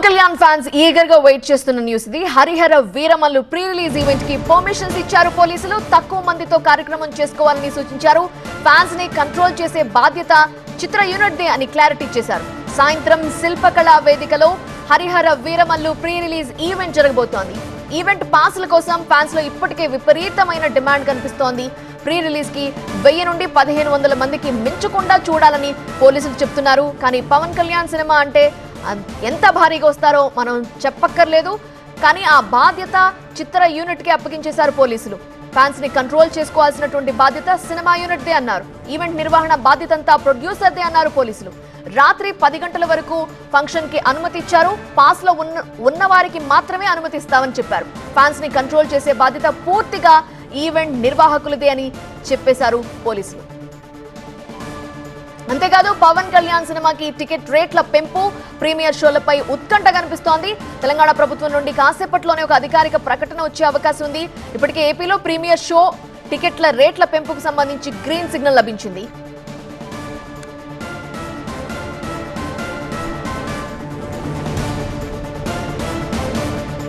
Pawan Kalyan fans ఈగర్గా wait చేస్తున్న news ఇది. హరిహర వీరమల్లు ప్రీ రిలీజ్ ఈవెంట్కి పర్మిషన్స్ ఇచ్చారు పోలీసులు. తక్కువ మందితో కార్యక్రమం చేసుకోవాలని సూచించారు. ఫ్యాన్స్ని కంట్రోల్ చేసే బాధ్యత చిత్ర యూనిట్ దే అని క్లారిటీ చేశారు సాయంత్రం శిల్పకళా వేదికలో Harihara Veeramallu pre release event జరగబోతోంది ఈవెంట్ పాసుల కోసం ఫ్యాన్స్లో ఇప్పటికే విపరీతమైన డిమాండ్ కనిపిస్తోంది. ప్రీ రిలీజ్కి వెయ్యి నుండి పదిహేను వందల మందికి మించకుండా చూడాలని పోలీసులు చెప్తున్నారు. కానీ పవన్ కళ్యాణ్ సినిమా అంటే ఎంత భారీగా వస్తారో మనం చెప్పక్కర్లేదు. కానీ ఆ బాధ్యత చిత్ర యూనిట్కి అప్పగించేశారు పోలీసులు. ఫ్యాన్స్ని కంట్రోల్ చేసుకోవాల్సినటువంటి బాధ్యత సినిమా యూనిట్ దే అన్నారు. ఈవెంట్ నిర్వహణ బాధ్యత అంతా ప్రొడ్యూసర్ దే అన్నారు పోలీసులు. రాత్రి పది గంటల వరకు ఫంక్షన్కి అనుమతి ఇచ్చారు పాస్లో ఉన్న ఉన్న వారికి మాత్రమే అనుమతి ఇస్తామని చెప్పారు. ఫ్యాన్స్ని కంట్రోల్ చేసే బాధ్యత పూర్తిగా ఈవెంట్ నిర్వాహకులదే అని చెప్పేశారు పోలీసులు. అంతేకాదు పవన్ కళ్యాణ్ సినిమాకి టికెట్ రేట్ల పెంపు ప్రీమియర్ షోలపై ఉత్కంఠ కనిపిస్తోంది. తెలంగాణ ప్రభుత్వం నుండి కాసేపట్లోనే ఒక అధికారిక ప్రకటన వచ్చే అవకాశం ఉంది. ఇప్పటికే ఏపీలో ప్రీమియర్ షో టికెట్ల రేట్ల పెంపుకు సంబంధించి గ్రీన్ సిగ్నల్ లభించింది.